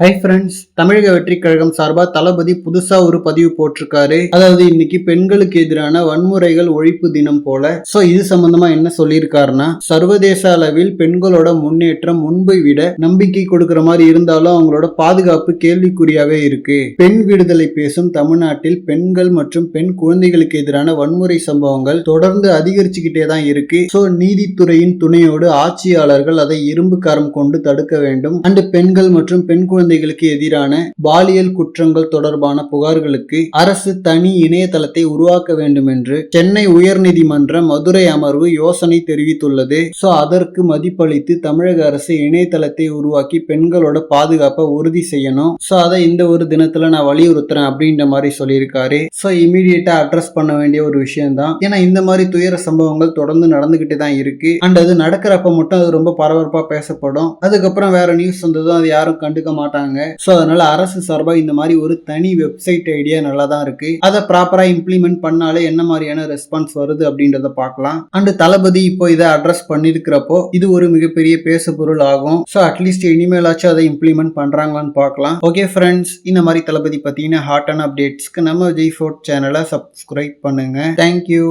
Hi friends தமிழக வெற்றி கழகம் சார்பா தளபதி புதுசா ஒரு பதிவு போட்டிருக்காரு. அதாவது இன்னைக்கு பெண்களுக்கு எதிரான வன்முறைகள் ஒழிப்பு தினம் போல. சோ இது சம்பந்தமா என்ன சொல்லியிருக்காருன்னா சர்வதேச அளவில் பெண்களோட முன்னேற்றம் முன்பை விட நம்பிக்கை கொடுக்கிற மாதிரி இருந்தாலும் அவங்களோட பாதுகாப்பு கேள்விக்குறியாவே இருக்கு. பெண் விடுதலை பேசும் தமிழ்நாட்டில் பெண்கள் மற்றும் பெண் குழந்தைகளுக்கு எதிரான வன்முறை சம்பவங்கள் தொடர்ந்து அதிகரிச்சுக்கிட்டே தான் இருக்கு. சோ நீதித்துறையின் துணையோடு ஆட்சியாளர்கள் அதை இரும்பு கரம் கொண்டு தடுக்க வேண்டும். அண்டு பெண்கள் மற்றும் பெண் குழந்தைகளுக்கு எதிரான பாலியல் குற்றங்கள் தொடர்பான புகார்களுக்கு அரசு தனி இணையதளத்தை உருவாக்க வேண்டும் என்று சென்னை உயர்நீதிமன்ற மதுரை அமர்வு யோசனை தெரிவித்துள்ளது. சோ அதற்கு மதிப்பளித்து தமிழக அரசு இணையதளத்தை உருவாக்கி பெண்களோட பாதுகாப்பை உறுதி செய்யணும். சோ அதை இந்த ஒரு தினத்துல நான் வலியுறுத்துறேன் அப்படின்ற மாதிரி சொல்லியிருக்காரு. சோ இமீடியட்டா அட்ரஸ் பண்ண வேண்டிய ஒரு விஷயம் தான் ஏன்னா இந்த மாதிரி துயர சம்பவங்கள் தொடர்ந்து நடந்துகிட்டு தான் இருக்கு. அண்ட் அது நடக்கிறப்ப மட்டும் அது ரொம்ப பரபரப்பா பேசப்படும். அதுக்கப்புறம் வேற நியூஸ் வந்ததும் அது யாரும் கண்டுக்க மாட்டாங்க. ஸோ அதனால அரசு சார்பாக இந்த மாதிரி ஒரு தனி வெப்சைட் ஐடியா நல்லா தான் இருக்கு. அதை ப்ராப்பரா இம்ப்ளிமெண்ட் பண்ணாலே என்ன மாதிரியான ரெஸ்பான்ஸ் வருது அப்படின்றத பார்க்கலாம். அண்ட் தளபதி இப்போ இதை அட்ரஸ் பண்ணிருக்கிறப்போ இது ஒரு மிகப்பெரிய பேசு பொருள் ஆகும் ஸோ அட்லீஸ்ட் இனிமேலாச்சும் அதை இம்ப்ளிமெண்ட் பண்றாங்களான்னு பார்க்கலாம். ஓகே ஃப்ரெண்ட்ஸ் இந்த மாதிரி தளபதி பத்தின ஹாட்டான அப்டேட்ஸ்க்கு நம்ம ஜெய் ஃபோர்ட் சேனலை சப்ஸ்கிரைப் பண்ணுங்க. Thank you